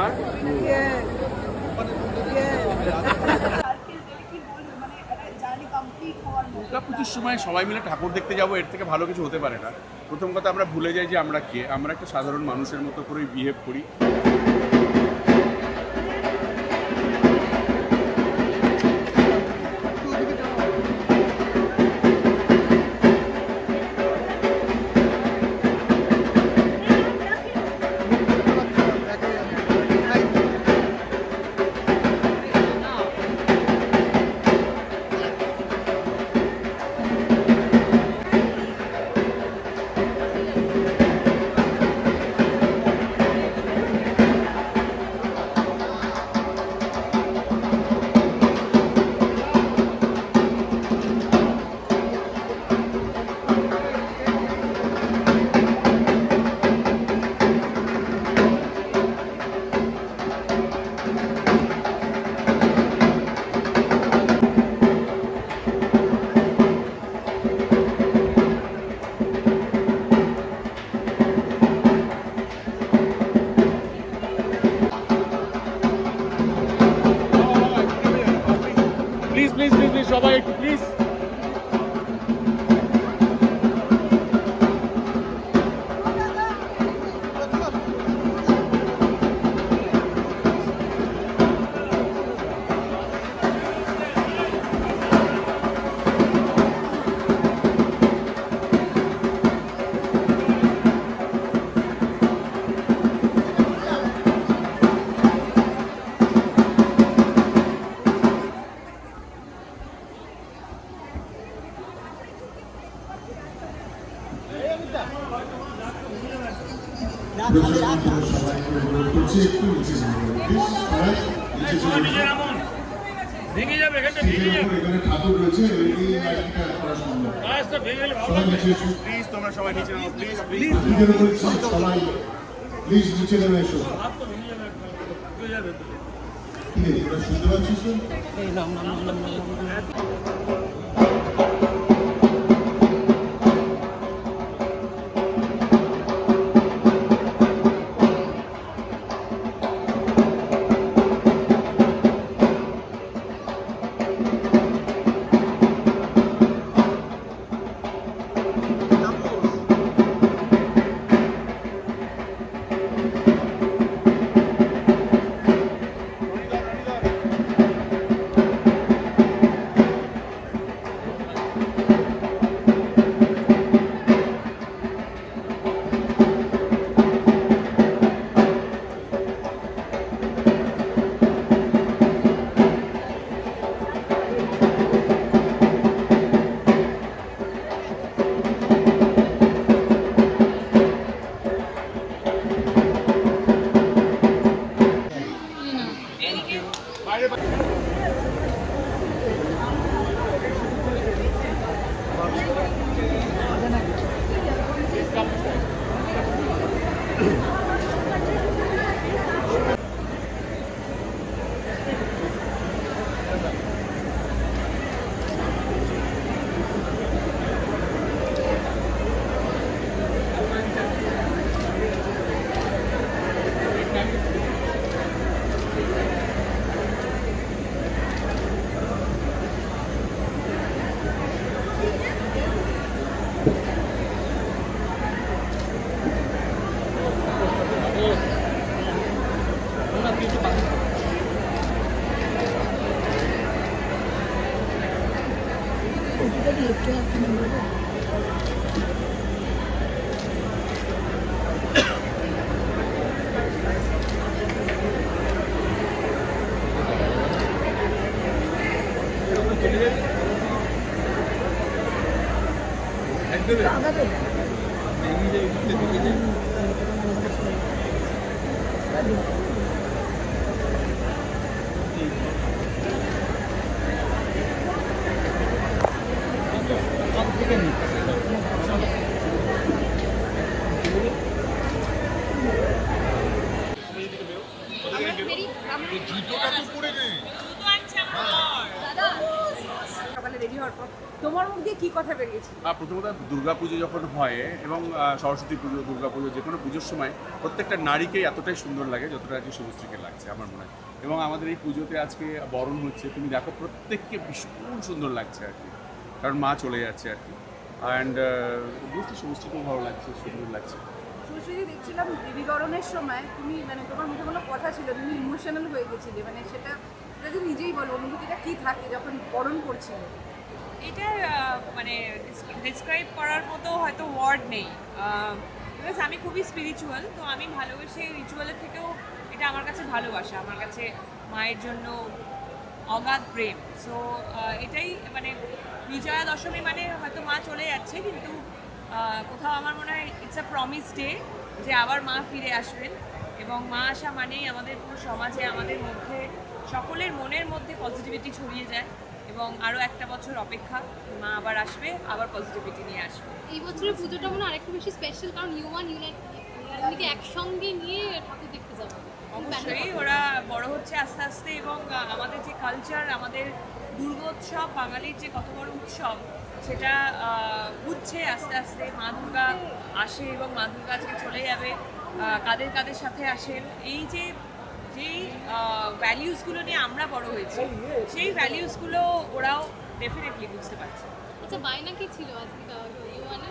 আর দুর্গা সময় সবাই মিলে ঠাকুর দেখতে যাব এর থেকে ভালো কিছু হতে পারে না। প্রথম কথা আমরা ভুলে যাই যে আমরা কে। আমরা একটা সাধারণ মানুষের মতো করেই বিহেভ করি। সবাই ভেঙে যাবে এখানটা ভেঙে যাবে এখানে ঠাকুর রয়েছে এই লাইটটা করা সম্ভব গাছটা ভেঙে গেলে ভালো সবাই প্লিজ তোমরা সবাই নিচে নামো প্লিজ প্লিজ নিজের উপর সবাই প্লিজ নিচে নেমে এসো হাত তো ভেঙে যাবে ভেঙে যাবে কি রে, তোরা শুনতে পাচ্ছিস বাইরে 고기를 이렇게 하는 거고. 나가도 돼. তোমার মুখ দিয়ে কি কথা বেরিয়েছিল প্রথমত দুর্গা পুজো যখন হয় এবং সরস্বতী পুজো দুর্গা পুজো যে কোনো পুজোর সময় প্রত্যেকটা নারীকেই এতটাই সুন্দর লাগে যতটা আজকে শুভশ্রীকে লাগছে আমার মনে হয়। এবং আমাদের এই পুজোতে আজকে বরণ হচ্ছে। তুমি দেখো প্রত্যেককে ভীষণ সুন্দর লাগছে আর কি। কারণ মা চলে যাচ্ছে আর কি। অ্যান্ড বুঝতে শুভশ্রী খুব ভালো লাগছে সুন্দর লাগছে। সুশ্রী দেখছিলাম দেবীকরণের সময় তুমি মানে তোমার মুখে কোনো কথা ছিল তুমি ইমোশনাল হয়ে গেছিলে মানে সেটা সেটা যদি নিজেই বলো অনুভূতিটা কি থাকে যখন বরণ করছিলে? এটা মানে ডিসক্রাইব করার মতো হয়তো ওয়ার্ড নেই। বিকজ আমি খুবই স্পিরিচুয়াল তো আমি ভালোবেসে রিচুয়ালের থেকেও এটা আমার কাছে ভালোবাসা। আমার কাছে মায়ের জন্য অগাধ প্রেম। সো এটাই মানে বিজয়া দশমী মানে হয়তো মা চলে যাচ্ছে, কিন্তু কোথাও আমার মনে হয় ইটস আ প্রমিস ডে যে আবার মা ফিরে আসবেন। এবং মা আসা মানেই আমাদের পুরো সমাজে, আমাদের মধ্যে, সকলের মনের মধ্যে পজিটিভিটি ছড়িয়ে যায়। এবং আরও একটা বছর অপেক্ষা, মা আবার আসবে, আবার পজিটিভিটি নিয়ে আসবে। এই বছরের পুজোটা মনে হয় আরেকটু বেশি স্পেশাল কারণ ইউমান ইউনাইটকে একসঙ্গে নিয়ে ঠাকুর অবশ্যই ওরা বড় হচ্ছে আস্তে আস্তে এবং আমাদের যে কালচার আমাদের দুর্গোৎসব বাঙালির যে কত বড় উৎসব সেটা আহ, বুঝছে আস্তে আস্তে। মা দুর্গা আসে এবং মা দুর্গা আজকে চলে যাবে কাদের কাদের সাথে আসেন এই যে যেই ভ্যালিউসগুলো নিয়ে আমরা বড় হয়েছি সেই ভ্যালিউসগুলো ওরাও ডেফিনেটলি বুঝতে পারছে। আচ্ছা বায়না কি ছিল আজকে? ইউমানে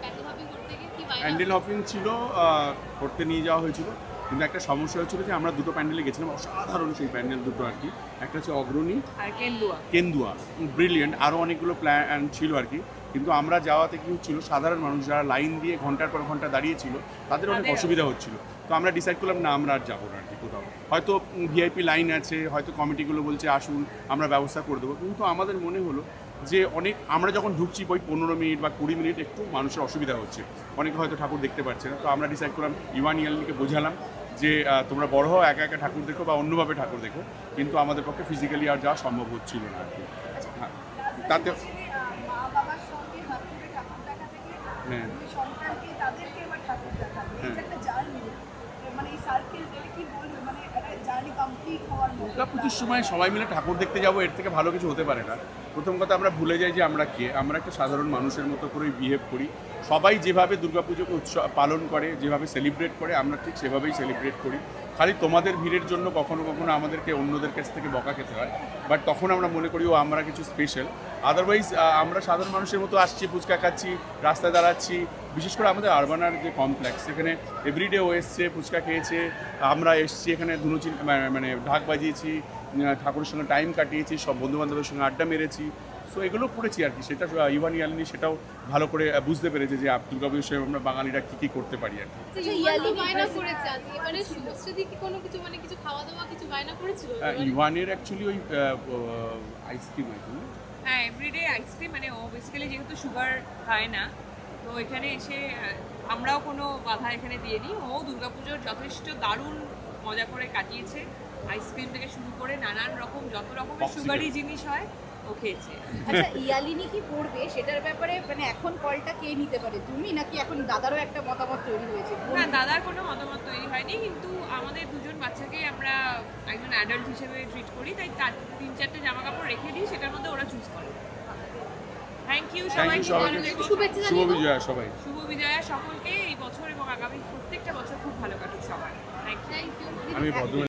প্যাটোভাবি করতে গিয়ে কি বায়না? প্যান্ডেল হপিং ছিল আহ, করতে নিয়ে যাওয়া হয়েছিল। কিন্তু একটা সমস্যা হচ্ছিল যে আমরা দুটো প্যান্ডেলে গেছিলাম অসাধারণ সেই প্যান্ডেল দুটো আর কি। একটা হচ্ছে অগ্রণী আর কেন্দুয়া। কেন্দুয়া ব্রিলিয়েন্ট আরও অনেকগুলো প্ল্যান ছিল আর কি। কিন্তু আমরা যাওয়াতে কি হচ্ছিল সাধারণ মানুষ যারা লাইন দিয়ে ঘণ্টার পর ঘণ্টা দাঁড়িয়ে ছিল তাদের অনেক অসুবিধা হচ্ছিল। তো আমরা ডিসাইড করলাম না আমরা আর যাব না আর কি কোথাও। হয়তো ভিআইপি লাইন আছে হয়তো কমিটিগুলো বলছে আসুন আমরা ব্যবস্থা করে দেবো। কিন্তু আমাদের মনে হলো যে অনেক আমরা যখন ঢুকছি ওই পনেরো মিনিট বা কুড়ি মিনিট একটু মানুষের অসুবিধা হচ্ছে। অনেকে হয়তো ঠাকুর দেখতে পাচ্ছে না। তো আমরা ডিসাইড করলাম ইওয়ান ইয়ালনিকে বোঝালাম। যে তোমরা বড় হও, একা একা ঠাকুর দেখো বা অন্যভাবে ঠাকুর দেখো, কিন্তু আমাদের পক্ষে ফিজিক্যালি আর যাওয়া সম্ভব হচ্ছিল না আর কি। হ্যাঁ তাতে মা বাবার সঙ্গে হাত ধরে ঠাকুর দেখা থেকে হ্যাঁ দুই সন্তানকে তাদেরকে এবার ঠাকুর দেখাবে এই যে হ্যাঁ। একটা জার্নি মানে এই সার্কেল কি বলবে মানে একটা জার্নি কমপ্লিট হওয়ার মতো দুর্গা পুজোর সময় সবাই মিলে ঠাকুর দেখতে যাব, এর থেকে ভালো কিছু হতে পারে না। প্রথম কথা আমরা ভুলে যাই যে আমরা কে। আমরা একটা সাধারণ মানুষের মতো করেই বিহেভ করি। সবাই যেভাবে দুর্গাপুজোকে উৎসব পালন করে, যেভাবে সেলিব্রেট করে, আমরা ঠিক সেভাবেই সেলিব্রেট করি। খালি তোমাদের ভিড়ের জন্য কখনো কখনো আমাদেরকে অন্যদের কাছ থেকে বকা খেতে হয়। বাট তখন আমরা মনে করি, ও, আমরা কিছু স্পেশাল আদারওয়াইজ আমরা সাধারণ মানুষের মতো আসছি ফুচকা খাচ্ছি রাস্তায় দাঁড়াচ্ছি। বিশেষ করে আমাদের আরবানার যে কমপ্লেক্স সেখানে এভরিডে ও এসছে ফুচকা খেয়েছে আমরা এসছি এখানে ধুনুচি মানে ঢাক বাজিয়েছি ঠাকুরের সঙ্গে টাইম কাটিয়েছি সব বন্ধু বান্ধবের সঙ্গে আড্ডা মেরেছি। সো এগুলো করেছি আর কি সেটা ইভান ইয়ালিনী সেটাও ভালো করে বুঝতে পেরেছে যে আপ- দুর্গাপুজোর সময় আমরা বাঙালিরা কী কী করতে পারি আর কি। আচ্ছা, মানে? ইভানের অ্যাকচুয়ালি ওই আইসক্রিম আর কি হ্যাঁ এভরিডে আইসক্রিম মানে ও বেসিক্যালি যেহেতু সুগার খায় না তো এখানে এসে আমরাও কোনো বাধা এখানে দিয়ে নিই ও দুর্গাপুজোর যথেষ্ট দারুণ মজা করে কাটিয়েছে। আইসক্রিম থেকে শুরু করে নানান রকম যত রকমের সুগারি জিনিস হয় খেয়েছে। আচ্ছা ইয়ালিনী কি পড়বে? সেটার ব্যাপারে মানে এখন কলটা কে নিতে পারে? তুমি নাকি এখন দাদারও একটা মতামত তৈরি হয়েছে? না দাদার কোনো মতামত তৈরি হয়নি কিন্তু আমাদের দুজন বাচ্চাকে আমরা একজন অ্যাডাল্ট হিসেবে ট্রিট করি তাই তার তিন চারটে জামা কাপড় রেখে দিই সেটার মধ্যে ওরা চুজ করে। থ্যাংক ইউ Thank সবাই you সবাইকে। ভালো থেকো। শুভেচ্ছা শুভ বিজয়া সবাই। শুভ বিজয়া সকলকে এই বছর এবং আগামী প্রত্যেকটা বছর খুব ভালো কাটুক সবার। থ্যাংক থ্যাংক ইউ আমি ভদ্র